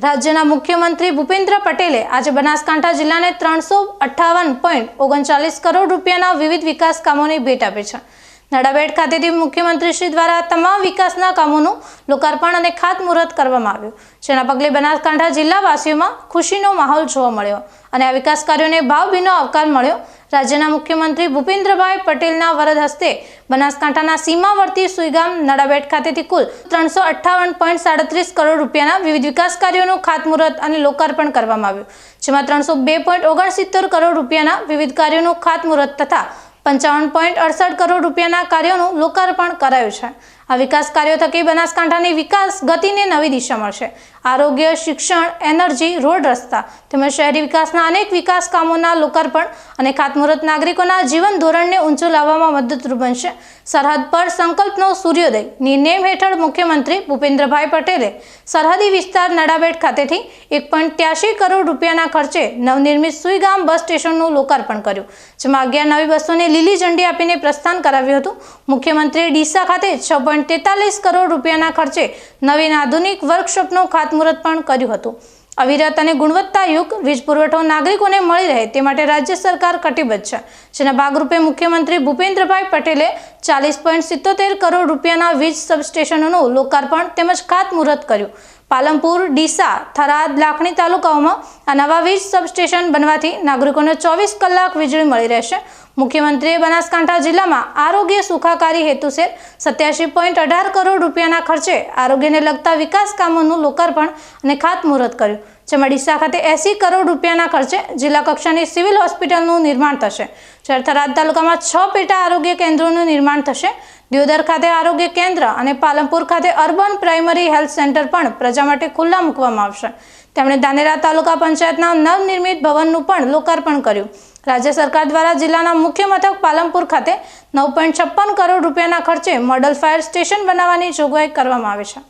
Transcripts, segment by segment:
રાજ્યના મુખ્યમંત્રી ભૂપેન્દ્ર પટેલે આજે બનાસકાંઠા જિલ્લાને ત્રણસો અઠ્ઠાવન પોઈન્ટ ઓગણચાલીસ કરોડ રૂપિયાના વિવિધ વિકાસ કામોની ભેટ આપી છે. નડાબેટ ખાતેથી મુખ્યમંત્રીશ્રી દ્વારા તમામ વિકાસના કામોનું લોકાર્પણ અને ખાતમુહૂર્ત કરવામાં આવ્યું. જેના પગલે બનાસકાંઠા જિલ્લાવાસીઓમાં ખુશીનો માહોલ જોવા મળ્યો અને આ વિકાસ કાર્યોને ભાવભીનો આવકાર મળ્યો. રાજ્યના મુખ્યમંત્રી ભૂપેન્દ્રભાઈ પટેલના વરદ હસ્તે બનાસકાંઠાના સીમાવર્તી સુઈગામ નડાબેટ ખાતેથી કુલ ત્રણસો અઠ્ઠાવન પોઈન્ટ સાડત્રીસ કરોડ રૂપિયાના વિવિધ વિકાસ કાર્યોનું ખાતમુહૂર્ત અને લોકાર્પણ કરવામાં આવ્યું. જેમાં ત્રણસો બે પોઈન્ટ ઓગણસિત્તેર કરોડ રૂપિયાના વિવિધ કાર્યોનું ખાતમુહૂર્ત તથા પંચાવન પોઈન્ટ અડસઠ કરોડ રૂપિયાના કાર્યોનું લોકાર્પણ કરાયું છે. આ વિકાસ કાર્યો થકી બનાસકાંઠાની વિકાસ ગતિને નવી દિશા મળશે. આરોગ્ય, શિક્ષણ, એનર્જી, રોડ રસ્તા તેમજ શહેરી વિકાસના અનેક વિકાસ કામોના લોકાર્પણ અને ખાતમુહૂર્ત નાગરિકોના જીવન ધોરણને ઊંચું લાવવામાં મદદરૂપ બનશે. સરહદ પર સંકલ્પનો સૂર્યોદય. ની નેમ હેઠળ મુખ્યમંત્રી ભૂપેન્દ્રભાઈ પટેલે સરહદી વિસ્તાર નડાબેટ ખાતેથી એક કરોડ રૂપિયાના ખર્ચે નવનિર્મિત સુઈગામ બસ સ્ટેશનનું લોકાર્પણ કર્યું, જેમાં અગિયાર નવી બસોને લીલી ઝંડી આપીને પ્રસ્થાન કરાવ્યું હતું. મુખ્યમંત્રીએ ડીસા ખાતે છ પોઈન્ટ તેતાલીસ કરોડ રૂપિયાના ખર્ચે નવીન આધુનિક વર્કશોપનું ખાતમુહૂર્ત પણ કર્યું હતું. અવિરત અને ગુણવત્તાયુક્ત વીજ પુરવઠો નાગરિકોને મળી રહે તે માટે રાજ્ય સરકાર કટિબદ્ધ છે. જેના ભાગરૂપે મુખ્યમંત્રી ભૂપેન્દ્રભાઈ પટેલે ચાલીસ પોઈન્ટ સિત્તોતેર કરોડ રૂપિયાના વીજ સબસ્ટેશનોનું લોકાર્પણ તેમજ ખાતમુહૂર્ત કર્યું. પાલનપુર, ડીસા, થરાદ, લાખણી તાલુકાઓમાં આ નવા વીજ સબસ્ટેશન બનવાથી નાગરિકોને ચોવીસ કલાક વીજળી મળી રહેશે. મુખ્યમંત્રીએ બનાસકાંઠા જિલ્લામાં આરોગ્ય સુખાકારી હેતુસેર સત્યાસી પોઈન્ટ અઢાર કરોડ રૂપિયાના ખર્ચે આરોગ્યને લગતા વિકાસ કામોનું લોકાર્પણ અને ખાતમુહૂર્ત કર્યું. જેમાં ડીસા ખાતે એસી કરોડ રૂપિયાના ખર્ચે જિલ્લા કક્ષાની સિવિલ હોસ્પિટલનું નિર્માણ થશે. જ્યારે તાલુકામાં છ પેટા આરોગ્ય કેન્દ્રોનું નિર્માણ થશે. દિયોદર ખાતે આરોગ્ય કેન્દ્ર અને પાલનપુર ખાતે અર્બન પ્રાઇમરી હેલ્થ સેન્ટર પણ પ્રજા માટે ખુલ્લા મૂકવામાં આવશે. તેમણે ધાનેરા તાલુકા પંચાયતના નવનિર્મિત ભવનનું પણ લોકાર્પણ કર્યું. રાજ્ય સરકાર દ્વારા જિલ્લાના મુખ્ય મથક પાલનપુર ખાતે નવ કરોડ રૂપિયાના ખર્ચે મોડલ ફાયર સ્ટેશન બનાવવાની જોગવાઈ કરવામાં આવે છે.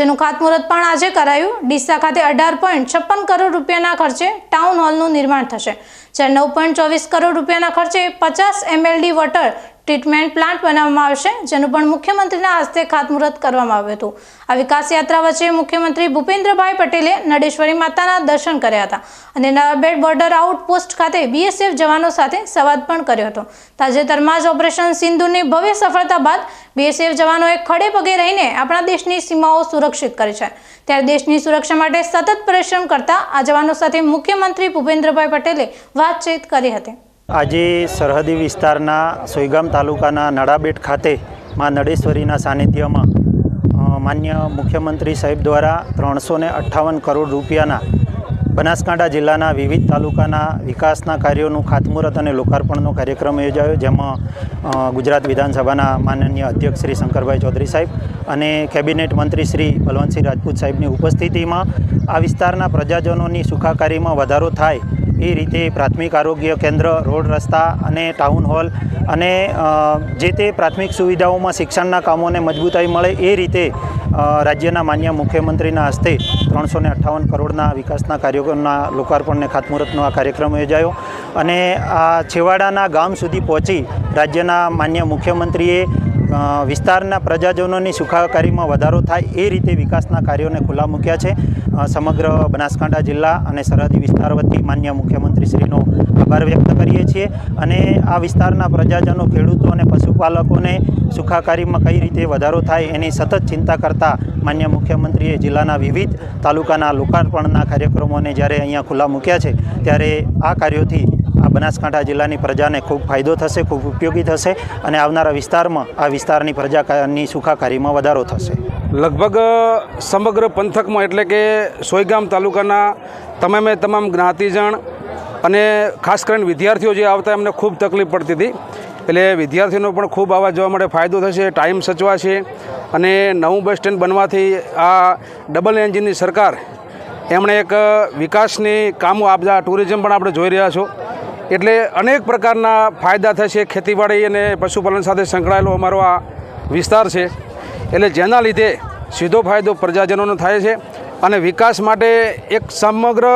જેનું ખાતમુહૂર્ત પણ આજે કરાયું. ડીસા ખાતે અઢાર પોઈન્ટ છપ્પન કરોડ રૂપિયાના ખર્ચે ટાઉન હોલનું નિર્માણ થશે. જ્યારે નવ પોઈન્ટ ચોવીસ કરોડ રૂપિયાના ખર્ચે પચાસ એમએલડી વોટર ટ્રીટમેન્ટ પ્લાન્ટ બનાવવામાં આવશે, જેનું પણ મુખ્યમંત્રીના હસ્તે ખાતમુહૂર્ત કરવામાં આવ્યું હતું. આ વિકાસ યાત્રા વચ્ચે મુખ્યમંત્રી ભૂપેન્દ્રભાઈ પટેલે નડેશ્વરી માતાના દર્શન કર્યા હતા અને નવાબેડ બોર્ડર આઉટપોસ્ટ ખાતે બીએસએફ જવાનો સાથે સંવાદ પણ કર્યો હતો. તાજેતરમાં જ ઓપરેશન સિંધુની ભવ્ય સફળતા બાદ બીએસએફ જવાનોએ ખડે પગે રહીને આપણા દેશની સીમાઓ સુરક્ષિત કરી છે. ત્યારે દેશની સુરક્ષા માટે સતત પરિશ્રમ કરતા આ જવાનો સાથે મુખ્યમંત્રી ભૂપેન્દ્રભાઈ પટેલે વાતચીત કરી હતી. આજે સરહદી વિસ્તારના સોયગામ તાલુકાના નડાબેટ ખાતે માં નડેશ્વરીના સાનિધ્યમાં માન્ય મુખ્યમંત્રી સાહેબ દ્વારા ત્રણસો ને અઠ્ઠાવન કરોડ રૂપિયાના બનાસકાંઠા જિલ્લાના વિવિધ તાલુકાના વિકાસના કાર્યોનું ખાતમુહૂર્ત અને લોકાર્પણનો કાર્યક્રમ યોજાયો, જેમાં ગુજરાત વિધાનસભાના માનનીય અધ્યક્ષ શ્રી શંકરભાઈ ચૌધરી સાહેબ અને કેબિનેટ મંત્રી શ્રી બલવંતસિંહ રાજપૂત સાહેબની ઉપસ્થિતિમાં આ વિસ્તારના પ્રજાજનોની સુખાકારીમાં વધારો થાય એ રીતે પ્રાથમિક આરોગ્ય કેન્દ્ર, રોડ, રસ્તા અને ટાઉન હોલ અને જે તે પ્રાથમિક સુવિધાઓમાં શિક્ષણના કામોને મજબૂતાઈ મળે એ રીતે રાજ્યના માન્ય મુખ્યમંત્રીના હસ્તે ત્રણસો ને અઠ્ઠાવન કરોડના વિકાસના કાર્યોના લોકાર્પણને ખાતમુહૂર્તનો આ કાર્યક્રમ યોજાયો. અને આ છેવાડાના ગામ સુધી પહોંચી રાજ્યના માન્ય મુખ્યમંત્રીએ વિસ્તારના પ્રજાજનોની સુખાકારીમાં વધારો થાય એ રીતે વિકાસના કાર્યોને ખુલ્લા મૂક્યા છે. સમગ્ર બનાસકાંઠા જિલ્લા અને સરહદી વિસ્તાર વતી માન્ય મુખ્યમંત્રીશ્રીનો આભાર વ્યક્ત કરીએ છીએ અને આ વિસ્તારના પ્રજાજનો, ખેડૂતો અને પશુપાલકોને સુખાકારીમાં કઈ રીતે વધારો થાય એની સતત ચિંતા કરતા માન્ય મુખ્યમંત્રીએ જિલ્લાના વિવિધ તાલુકાના લોકાર્પણના કાર્યક્રમોને જ્યારે અહીંયા ખુલ્લા મૂક્યા છે, ત્યારે આ કાર્યોથી આ બનાસકાંઠા જિલ્લાની પ્રજાને ખૂબ ફાયદો થશે, ખૂબ ઉપયોગી થશે અને આવનારા વિસ્તારમાં આ વિસ્તારની પ્રજાની સુખાકારીમાં વધારો થશે. લગભગ સમગ્ર પંથકમાં એટલે કે સોયગામ તાલુકાના તમામે તમામ જ્ઞાતિજણ અને ખાસ કરીને વિદ્યાર્થીઓ જે આવતા એમને ખૂબ તકલીફ પડતી હતી. એટલે વિદ્યાર્થીઓનો પણ ખૂબ આવવા જવા માટે ફાયદો થશે, ટાઈમ સચવાશે અને નવું બસ સ્ટેન્ડ બનવાથી આ ડબલ એન્જિનની સરકાર એમણે એક વિકાસની કામો આપતા ટુરિઝમ પણ આપણે જોઈ રહ્યા છો. એટલે અનેક પ્રકારના ફાયદા થશે. ખેતીવાડી અને પશુપાલન સાથે સંકળાયેલો અમારો આ વિસ્તાર છે. એટલે જેના લીધે સીધો ફાયદો પ્રજાજનોનો થાય છે અને વિકાસ માટે એક સમગ્ર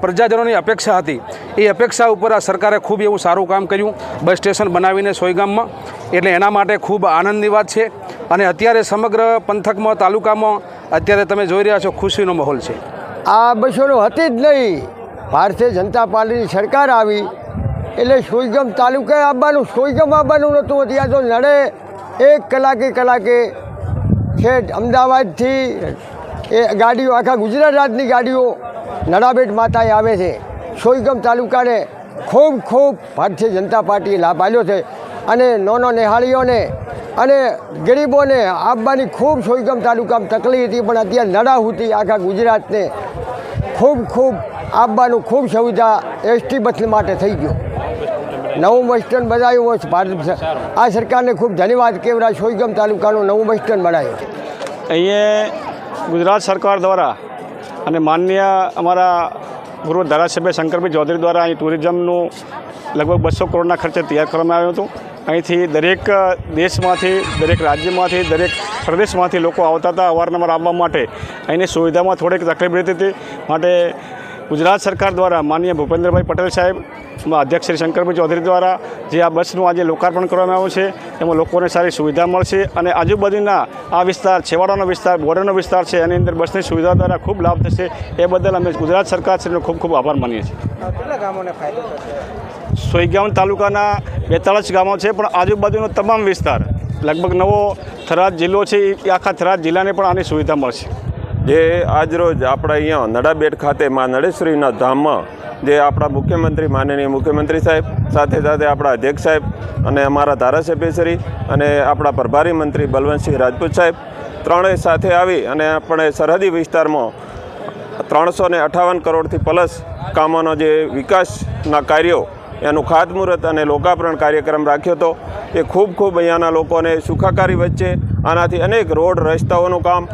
પ્રજાજનોની અપેક્ષા હતી. એ અપેક્ષા ઉપર આ સરકારે ખૂબ એવું સારું કામ કર્યું. બસ સ્ટેશન બનાવીને સોયગામમાં. એટલે એના માટે ખૂબ આનંદની વાત છે. અને અત્યારે સમગ્ર પંથકમાં, તાલુકામાં અત્યારે તમે જોઈ રહ્યા છો, ખુશીનો માહોલ છે. આ બસોનો હતી જ નહીં. ભારતીય જનતા પાર્ટીની સરકાર આવી. એટલે સોઈગમ તાલુકે આવવાનું સોઈગમ આવવાનું નહોતું ત્યાં તો નડે એક કલાકે કલાકે છે અમદાવાદથી એ ગાડીઓ, આખા ગુજરાત રાજની ગાડીઓ નડાબેટ માતાએ આવે છે. સોઈગમ તાલુકાને ખૂબ ખૂબ ભારતીય જનતા પાર્ટીએ લાભ આપ્યો છે. અને નોનો નિહાળીઓને અને ગરીબોને આપવાની ખૂબ સોઈગમ તાલુકામાં તકલીફ હતી, પણ અત્યારે નડાહુતી આખા ગુજરાતને ખૂબ ખૂબ આપવાનું ખૂબ સુવિધા એસટી બસ માટે થઈ ગયો. નવું બસ સ્ટેન્ડ બનાવ્યું હોય ભારત આ સરકારને ખૂબ ધન્યવાદ કેવરા સોયગમ તાલુકાનું નવું બસ સ્ટેન્ડ બનાવ્યું અહીંયા ગુજરાત સરકાર દ્વારા અને માન્ય અમારા પૂર્વ ધારાસભ્ય શંકરભાઈ ચૌધરી દ્વારા અહીં ટુરિઝમનું લગભગ બસો કરોડના ખર્ચે તૈયાર કરવામાં આવ્યું હતું. અહીંથી દરેક દેશમાંથી દરેક રાજ્યમાંથી દરેક પ્રદેશમાંથી લોકો આવતા હતા અવારનવાર આવવા માટે. અહીંની સુવિધામાં થોડીક તકલીફ રહેતી હતી. માટે ગુજરાત સરકાર દ્વારા માનીય ભૂપેન્દ્રભાઈ પટેલ સાહેબ અધ્યક્ષ શ્રી શંકરભાઈ ચૌધરી દ્વારા જે આ બસનું આજે લોકાર્પણ કરવામાં આવ્યું છે એમાં લોકોને સારી સુવિધા મળશે અને આજુબાજુના આ વિસ્તાર છેવાડાનો વિસ્તાર બોર્ડરનો વિસ્તાર છે એની અંદર બસની સુવિધા દ્વારા ખૂબ લાભ થશે. એ બદલ અમે ગુજરાત સરકારશ્રીનો ખૂબ ખૂબ આભાર માનીએ છીએ. સોઈગામ તાલુકાના બેતાળીસ ગામો છે પણ આજુબાજુનો તમામ વિસ્તાર લગભગ નવો થરાદ જિલ્લો છે એ આખા થરાદ જિલ્લાને પણ આની સુવિધા મળશે. જે આજરોજ આપણે અહીંયા નડાબેટ ખાતે માં નળેશ્વરીના ધામમાં જે આપણા મુખ્યમંત્રી માનનીય મુખ્યમંત્રી સાહેબ, સાથે સાથે આપણા અધ્યક્ષ સાહેબ અને અમારા ધારાસભ્યશ્રી અને આપણા પ્રભારી મંત્રી બલવંતસિંહ રાજપૂત સાહેબ ત્રણેય સાથે આવી અને આપણે સરહદી વિસ્તારમાં ત્રણસો ને અઠાવન કરોડથી પ્લસ કામોનો જે વિકાસના કાર્યો, એનું ખાતમુહૂર્ત અને લોકાર્પણ કાર્યક્રમ રાખ્યો હતો. એ ખૂબ ખૂબ અહીંયાના લોકોને સુખાકારી વચ્ચે આનાથી અનેક રોડ રસ્તાઓનું કામ,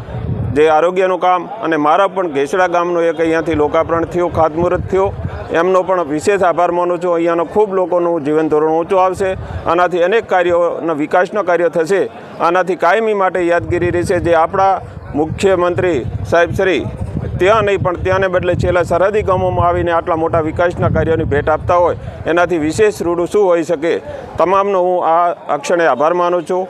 જે આરોગ્યનું કામ અને મારા પણ ઘેસડા ગામનું એક અહીંયાથી લોકાર્પણ થયું, ખાતમુહૂર્ત થયું. એમનો પણ વિશેષ આભાર માનું છું. અહીંયાનો ખૂબ લોકોનું જીવન ધોરણ ઊંચું આવશે. આનાથી અનેક કાર્યોના વિકાસનો કાર્યો થશે. આનાથી કાયમી માટે યાદગીરી રહેશે. જે આપણા મુખ્યમંત્રી સાહેબ શ્રી ત્યાં નહીં, પણ ત્યાંને બદલે છેલ્લા સરહદી ગામોમાં આવીને આટલા મોટા વિકાસના કાર્યોની ભેટ આપતા હોય. એનાથી વિશેષ રૂડું શું હોઈ શકે? તમામનો હું આ અક્ષણે આભાર માનું છું.